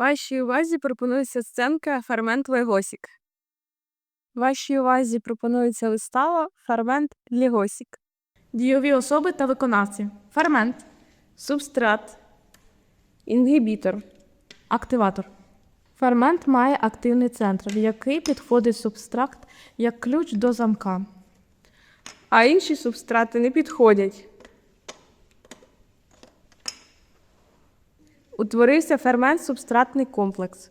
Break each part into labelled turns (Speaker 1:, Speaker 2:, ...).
Speaker 1: Вашій увазі пропонується сценка Фермент Легосік. Вашій увазі пропонується вистава Фермент Легосік.
Speaker 2: Дійові особи та виконавці. Фермент.
Speaker 1: Субстрат. Інгібітор.
Speaker 2: Активатор. Фермент має активний центр, в який підходить субстракт як ключ до замка.
Speaker 1: А інші субстрати не підходять. Утворився фермент-субстратний комплекс.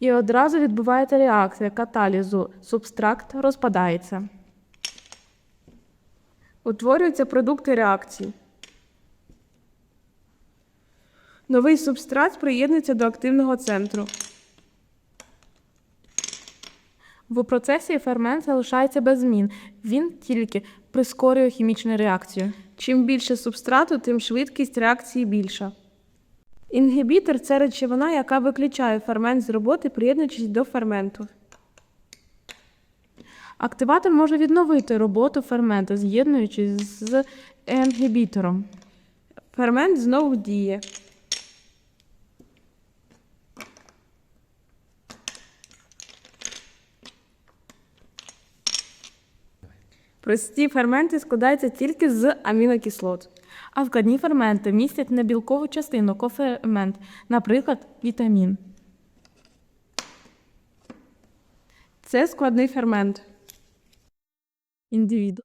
Speaker 2: І одразу відбувається реакція каталізу. Субстракт розпадається.
Speaker 1: Утворюються продукти реакції. Новий субстрат приєднується до активного центру.
Speaker 2: В процесі фермент залишається без змін. Він тільки прискорює хімічну реакцію.
Speaker 1: Чим більше субстрату, тим швидкість реакції більша. Інгібітор це речовина, яка виключає фермент з роботи, приєднуючись до ферменту.
Speaker 2: Активатор може відновити роботу ферменту, з'єднуючись з інгібітором.
Speaker 1: Фермент знову діє. Прості ферменти складаються тільки з амінокислот,
Speaker 2: а складні ферменти містять небілкову частину кофермент, наприклад, вітамін.
Speaker 1: Це складний фермент.
Speaker 2: Індивіду.